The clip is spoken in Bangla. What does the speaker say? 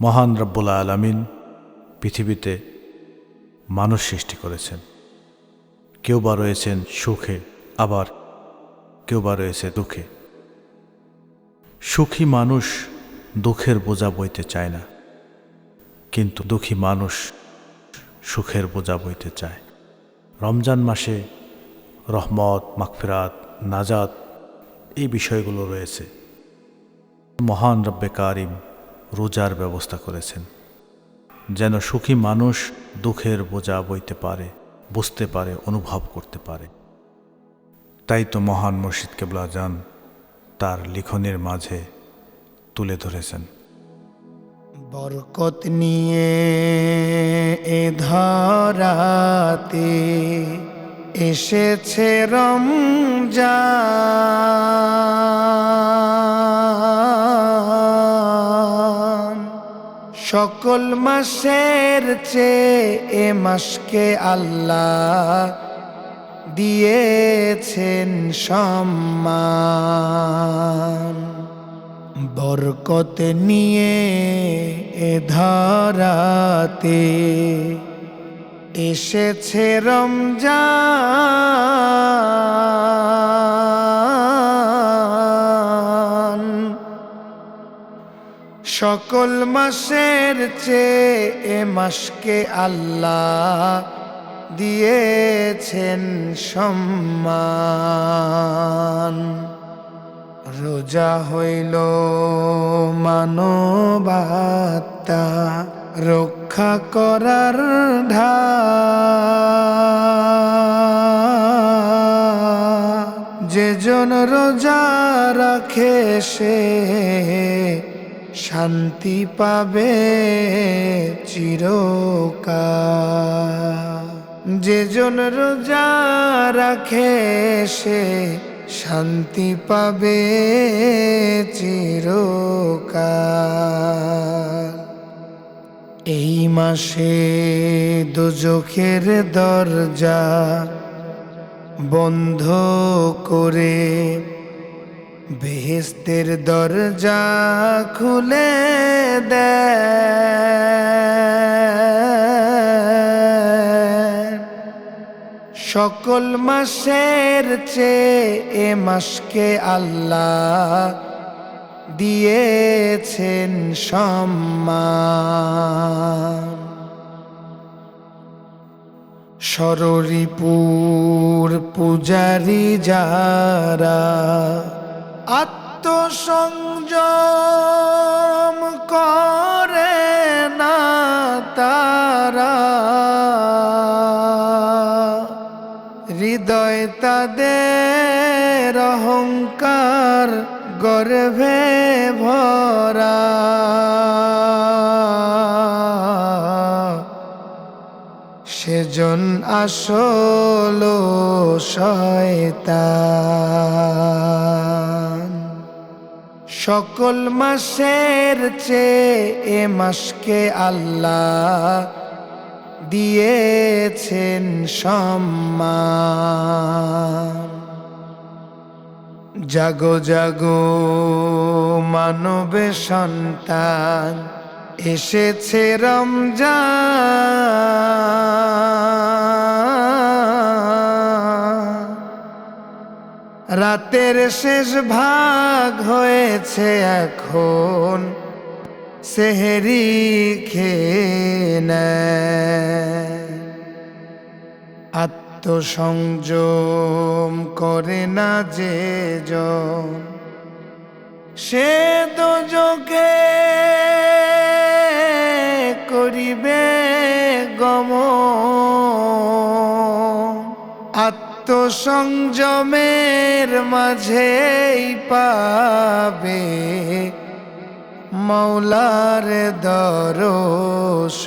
মহান রব্বুল আলামিন পৃথিবীতে মানুষ সৃষ্টি করেছেন। কেউ বা রয়েছেন সুখে, আবার কেউ বা রয়েছে দুঃখে। সুখী মানুষ দুঃখের বোঝা বইতে চায় না, কিন্তু দুঃখী মানুষ সুখের বোঝা বইতে চায়। রমজান মাসে রহমত, মাগফিরাত, নাজাত এই বিষয়গুলো রয়েছে। মহান রব্বে কারিম রোজার ব্যবস্থা করেছেন। যেন সুখী মানুষ দুঃখের বোঝা বইতে পারে, বুঝতে পারে, অনুভব করতে পারে। তাই তো মহান মুর্শিদ কেবলা যান তার লিখনের মাঝে তুলে ধরেছেন। বরকত নিয়ে এ ধরাতে এসেছে রমজান। সকল মাসের চেয়ে এ মাসকে আল্লাহ দিয়েছেন সম্মান। বরকত নিয়ে এ ধরাতে এসেছে রমজান। সকল মাসের চেয়ে এ মাসকে আল্লাহ দিয়েছেন সম্মান। রোজা হইল মানবাত্মা, রক্ষা করার ঢা যে জন রোজা রাখে সে শান্তি পাবে চিরকাল। যে জন রোজা রাখে সে শান্তি পাবে চিরকাল। এই মাসে দুজখের দরজা বন্ধ করে বেহেস্তের দরজা খুলে দেয়। সকল মাসের চেয়ে এ মাসকে আল্লাহ দিয়েছেন সম্মান। সররিপুর পূজারি যারা আত্মসংযম করে না তারা। হৃদয় তাদের অহংকার গর্ভে ভরা। সেজন আসল শয়তান। সকল মাসের চেয়ে এ মাসকে আল্লাহ দিয়েছেন সম্মান। জাগো জাগো মানবে সন্তান এসেছে রমজান। রাতের শেষ ভাগ হয়েছে এখন। সেহেরি খেয়ে আত্মসংযম করে না যে সে তো যোগে করিবে গম আত্মসংযমের মাঝেই পাবে মৌলার দরস